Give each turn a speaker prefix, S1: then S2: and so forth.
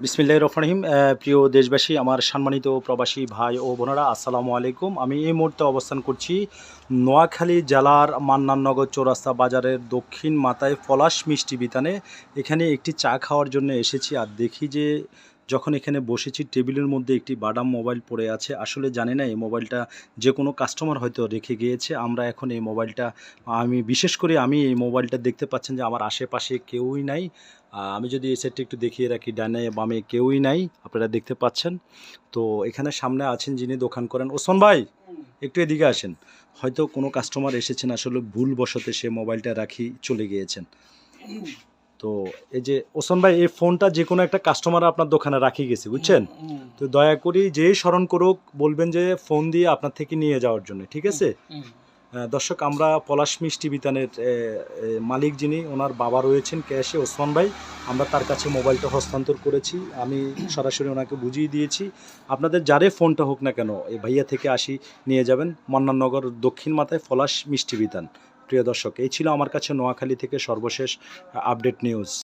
S1: বিসমিল্লাহ রহমানিম প্রিয় দেশবাসী, আমার সম্মানিত প্রবাসী ভাই ও বোনারা, আসসালামু আলাইকুম। আমি এই মুহূর্তে অবস্থান করছি নোয়াখালী জেলার মান্নাননগর চৌরাস্তা বাজারের দক্ষিণ মাথায় পলাশ মিষ্টি বিতানে। এখানে একটি চা খাওয়ার জন্য এসেছি আর দেখি যে যখন এখানে বসেছি, টেবিলের মধ্যে একটি বাদাম মোবাইল পড়ে আছে। আসলে জানি না, এই মোবাইলটা যে কোনো কাস্টমার হয়তো রেখে গিয়েছে। আমরা এখন এই মোবাইলটা, আমি, বিশেষ করে আমি এই মোবাইলটা দেখতে পাচ্ছেন যে আমার আশেপাশে কেউই নাই। আমি যদি এই সেটটা একটু দেখিয়ে রাখি, ডানে বামে কেউই নাই, আপনারা দেখতে পাচ্ছেন। তো এখানে সামনে আছেন যিনি দোকান করেন। ওসমান ভাই, একটু এদিকে আসেন। হয়তো কোনো কাস্টমার এসেছেন, আসলে ভুল বশতে সে মোবাইলটা রাখি চলে গিয়েছেন। তো এই যে ওসমান ভাই এই ফোনটা যে কোনো একটা কাস্টমার আপনার দোকানে রাখি গেছে বুঝছেন? তো দয়া করি যেই স্মরণ করুক বলবেন যে ফোন দিয়ে আপনার থেকে নিয়ে যাওয়ার জন্য ঠিক আছে? দর্শক আমরা পলাশ মিষ্টি বিতানের মালিক যিনি ওনার বাবা রয়েছেন ক্যাশে ওসমান ভাই আমরা তার কাছে মোবাইলটা হস্তান্তর করেছি। আমি সরাসরি ওনাকে বুঝিয়ে দিয়েছি। আপনাদের যারে ফোনটা হোক না কেন এই ভাইয়া থেকে আসি নিয়ে যাবেন। মন্নাননগর দক্ষিণ মাথায় পলাশ মিষ্টি বিতান। প্রিয় দর্শক এই ছিল আমার কাছে নোয়াখালী থেকে সর্বশেষ আপডেট নিউজ